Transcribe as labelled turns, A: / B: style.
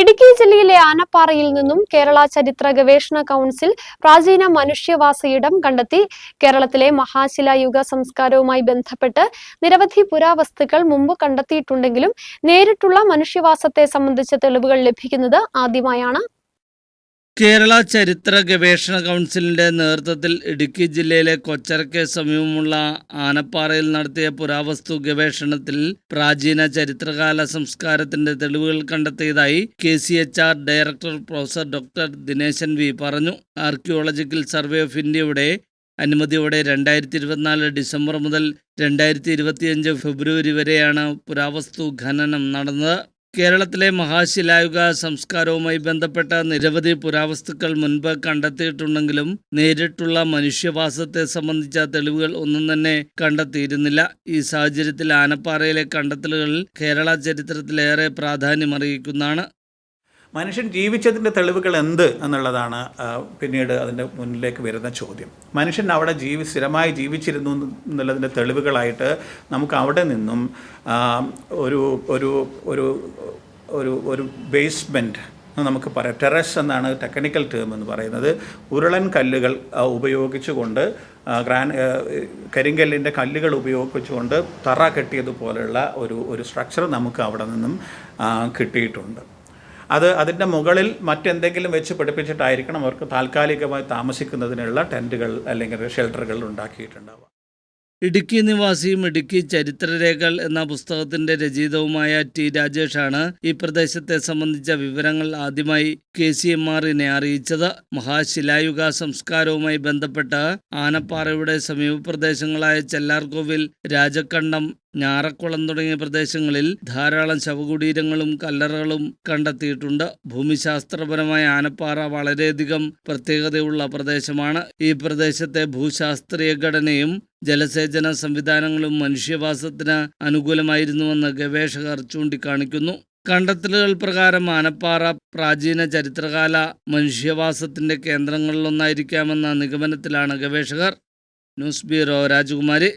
A: ഇടുക്കി ജില്ലയിലെ ആനപ്പാറയിൽ നിന്നും കേരള ചരിത്ര ഗവേഷണ കൗൺസിൽ പ്രാചീന മനുഷ്യവാസയിടം കണ്ടെത്തി. കേരളത്തിലെ മഹാശിലായുഗ സംസ്കാരവുമായി ബന്ധപ്പെട്ട് നിരവധി പുരാവസ്തുക്കൾ മുമ്പ് കണ്ടെത്തിയിട്ടുണ്ടെങ്കിലും നേരിട്ടുള്ള മനുഷ്യവാസത്തെ സംബന്ധിച്ച തെളിവുകൾ ലഭിക്കുന്നത് ആദ്യമായാണ്.
B: കേരള ചരിത്ര ഗവേഷണ കൗൺസിലിന്റെ നേതൃത്വത്തിൽ ഇടുക്കി ജില്ലയിലെ കൊച്ചറയ്ക്ക് സമീപമുള്ള ആനപ്പാറയിൽ നടത്തിയ പുരാവസ്തു ഗവേഷണത്തിൽ പ്രാചീന ചരിത്രകാല സംസ്കാരത്തിന്റെ തെളിവുകൾ കണ്ടെത്തിയതായി K C H R director professor doctor Dineshan V പറഞ്ഞു. ആർക്കിയോളജിക്കൽ സർവേ ഓഫ് ഇന്ത്യയുടെ അനുമതിയോടെ രണ്ടായിരത്തി ഇരുപത്തിനാല് ഡിസംബർ മുതൽ രണ്ടായിരത്തി ഇരുപത്തിയഞ്ച് ഫെബ്രുവരി വരെയാണ് പുരാവസ്തു ഖനനം നടന്നത്. കേരളത്തിലെ മഹാശിലായുഗ സംസ്കാരവുമായി ബന്ധപ്പെട്ട നിരവധി പുരാവസ്തുക്കൾ മുൻപ് കണ്ടെത്തിയിട്ടുണ്ടെങ്കിലും നേരിട്ടുള്ള മനുഷ്യവാസത്തെ സംബന്ധിച്ച തെളിവുകൾ ഒന്നും തന്നെ കണ്ടെത്തിയിരുന്നില്ല. ഈ സാഹചര്യത്തിൽ ആനപ്പാറയിലെ കണ്ടെത്തലുകൾ കേരള ചരിത്രത്തിലേറെ പ്രാധാന്യമറിയിക്കുന്നതാണ്
C: മനുഷ്യൻ ജീവിച്ചതിന്റെ തെളിവുകൾ എന്ത് എന്നുള്ളതാണ് പിന്നീട് അതിന്റെ മുന്നിലേക്ക് വരുന്ന ചോദ്യം. മനുഷ്യൻ അവിടെ ജീവി സ്ഥിരമായി ജീവിച്ചിരുന്നു എന്നുള്ളതിന്റെ തെളിവുകളായിട്ട് നമുക്ക് അവിടെ നിന്നും ഒരു ഒരു ഒരു ഒരു ഒരു ബേസ്മെന്റ് നമുക്ക് പറയാം. ടെറസ് എന്നാണ് ടെക്നിക്കൽ ടേം എന്ന് പറയുന്നത്. ഉരുളൻ കല്ലുകൾ ഉപയോഗിച്ചുകൊണ്ട് ഗ്രാൻ കരിങ്കല്ലിന്റെ കല്ലുകൾ ഉപയോഗിച്ചുകൊണ്ട് തറ കെട്ടിയതുപോലെയുള്ള ഒരു ഒരു സ്ട്രക്ചർ നമുക്ക് അവിടെ നിന്നും കിട്ടിയിട്ടുണ്ട്. അത് അതിന്റെ മുകളിൽ മറ്റെന്തെങ്കിലും വെച്ച് പിടിപ്പിച്ചിട്ടായിരിക്കണം അവർക്ക് താൽക്കാലികമായി താമസിക്കുന്നതിനുള്ള ടെന്റുകൾ അല്ലെങ്കിൽ ഷെൽട്ടറുകൾ ഉണ്ടാക്കിയിട്ടുണ്ടാവുക.
B: ഇടുക്കി നിവാസിയും ഇടുക്കി ചരിത്രരേഖകൾ എന്ന പുസ്തകത്തിന്റെ രചയിതാവുമായ ടി രാജേഷാണ് ഈ പ്രദേശത്തെ സംബന്ധിച്ച വിവരങ്ങൾ ആദ്യമായി കെ സി എം ആറിനെ അറിയിച്ചത്. മഹാശിലായുഗ സംസ്കാരവുമായി ബന്ധപ്പെട്ട് ആനപ്പാറയുടെ സമീപപ്രദേശങ്ങളായ ചെല്ലാർകോവിൽ രാജക്കണ്ടം ഞാറക്കുളം തുടങ്ങിയ പ്രദേശങ്ങളിൽ ധാരാളം ശവകുടീരങ്ങളും കല്ലറകളും കണ്ടെത്തിയിട്ടുണ്ട്. ഭൂമിശാസ്ത്രപരമായ ആനപ്പാറ വളരെയധികം പ്രത്യേകതയുള്ള പ്രദേശമാണ്. ഈ പ്രദേശത്തെ ഭൂശാസ്ത്രീയ ഘടനയും ജലസേചന സംവിധാനങ്ങളും മനുഷ്യവാസത്തിന് അനുകൂലമായിരുന്നുവെന്ന് ഗവേഷകർ ചൂണ്ടിക്കാണിക്കുന്നു. കണ്ടെത്തലുകൾ പ്രകാരം ആനപ്പാറ പ്രാചീന ചരിത്രകാല മനുഷ്യവാസത്തിന്റെ കേന്ദ്രങ്ങളിലൊന്നായിരിക്കാമെന്ന നിഗമനത്തിലാണ് ഗവേഷകർ. ന്യൂസ് ബ്യൂറോ രാജകുമാരി.